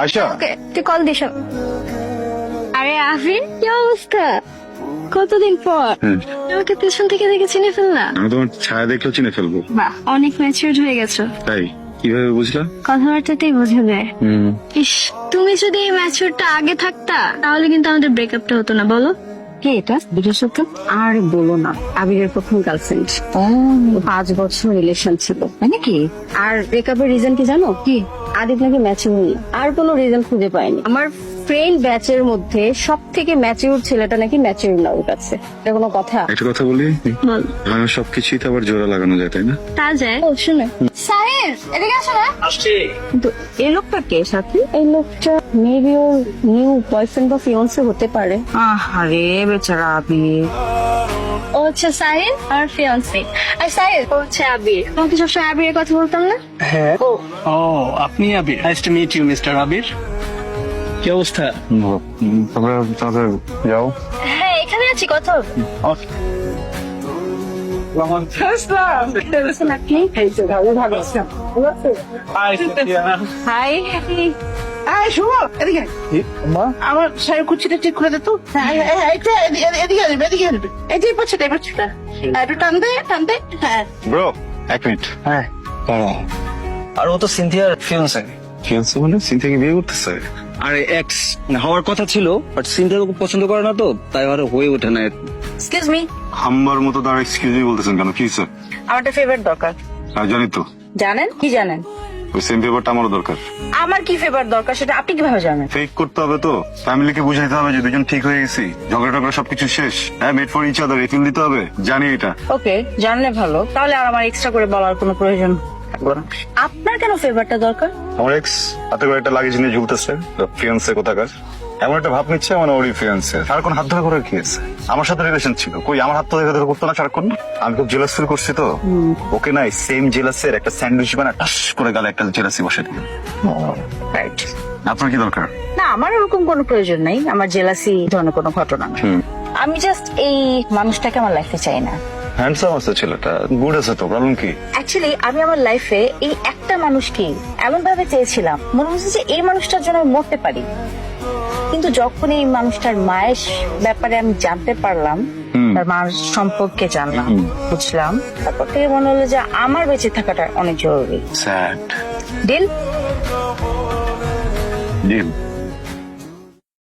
আয়শা। ওকে তুই call this. আরে আফরিন কি অবস্থা? কতদিন পর? আমাকে পেছন থেকে দেখে চিনে ফেললা? আমি তোমার ছায়া দেখলেও চিনে ফেলব। বাহ অনেক ম্যাচিউর হয়ে গেছো। তাই কীভাবে বুঝলা? কথাবার্তাতেই বোঝা যায় ইস তুমি যদি এই ম্যাচিউরটা আগে থাকতা তাহলে কিন্তু আমাদের ব্রেকআপটা হতো না বলো। কে এটা? বিশেষত আর বলো না আবিরের প্রথম গার্লফ্রেন্ড পাঁচ বছর রিলেশন ছিল। মানে কি? আর ব্রেকআপের রিজন কি জানো? কি? আদিত নাকি ম্যাচিউর আর কোনো রিজন খুঁজে পাইনি। আমার ফ্রেন্ড ব্যাচের মধ্যে সব থেকে ম্যাচিউর ছেলেটা নাকি ম্যাচিউর না ওর কাছে। এটা কোনো কথা? একটা কথা বলি? আমার সবকিছুই তো আবার জোড়া লাগানো যায় তাই না? তা যায়। ও শুনে। সাহেব এদিকে আসো না। আসছি। কিন্তু এই লোকটা কে সাথে? এই লোকটা মেবি ওর নিউ বয়ফ্রেন্ড বা ফিয়ন্সে হতে পারে। আরে বেচারা আবির। ও হচ্ছে সাহিল আর ফিয়ান্সি আর সাহিল ও হচ্ছে আবির। তোমাকে সবসময় আবিরের কথা বলতাম না? হ্যাঁ। ও আপনি Abir. Nice to meet you mister Abir. কি অবস্থা? তোমরা তাদের যাও। হ্যাঁ এখানে আছি কত হাই এই শুভ এদিকে আমার শাড়ি কুচিটা ঠিক করে দে তো। হ্যাঁ, হ্যাঁ, হ্যাঁ, একটু এদি- এদি- এদিকে আসবে এদিকে আসবে এই যে এই এই পাচ্ছেটা। একটু টান দে টান দে। ব্রো এক মিনিট। হ্যাঁ। আর ও তো সিনথিয়ার ফিয়ন্সে কি মানে সিনথিয়াকে বিয়ে করতেছে? আরে এক্স হওয়ার কথা ছিল বাট সিনথিয়া ওকে পছন্দ করে না তো তাই আর হয়ে ওঠে না। এক্সকিউজ মি হাম্বার মতো এক্সকিউজ বলতেছেন কেন? কি স্যার আমার একটা ফেভার দরকার। আর জানি তো। জানেন? কি জানেন? ওই সেম পেপারটা আমারও দরকার। আমার কি ফেভার দরকার সেটা আপনি কীভাবে জানেন? ফেক করতে হবে তো। ফ্যামিলিকে বুঝাইতে হবে যে দুজন ঠিক হয়ে গেছি। ঝগড়া টগড়া সবকিছু শেষ। হ্যাঁ made for each other refill দিতে হবে। জানি এটা। ওকে জানলে ভালো। তাহলে আর আমার এক্সট্রা করে বলার কোনো প্রয়োজন থাকল না। আপনার কেন ফেভারটা দরকার? আমার এক্স হাতে করে একটা লাগেজ নিয়ে ঝুলতেছে। ফিয়ান্সে কোথাকার? এমন একটা ভাব নিচ্ছে মানে ওরই ফিয়ান্সে সারাক্ষণ হাত ধরে করে কি আছে? আমার সাথে রিলেশন ছিল। কই আমার হাত ধরে ধরে করতো না সারাক্ষণ? আমি খুব জেলাস ফিল করছি তো। ওকে নাই সেম জেলাসের একটা স্যান্ডউইচ বানা টাস করে গেলে একটা জেলাসি বসে দিল আপনার কি দরকার? না আমার ওরকম কোনো প্রয়োজন নাই। আমার জেলাসি ধরনের কোনো ঘটনা না আমি জাস্ট এই মানুষটাকে আমার লাইফে চাই না। হ্যান্ডসাম আছে ছেলেটা গুড আছে তো প্রবলেম কি? অ্যাকচুয়ালি আমি আমার লাইফে এই একটা মানুষকে এমন ভাবে চেয়েছিলাম। মনে হচ্ছে যে এই মানুষটার জন্য আমি মরতে পারি। কিন্তু যখন এই মানুষটার মায়ের ব্যাপারে আমি জানতে পারলাম তার মার সম্পর্কে জানলাম বুঝলাম তারপর থেকে মনে হলো যে আমার বেঁচে থাকাটা অনেক জরুরি। ডিল? ডিল।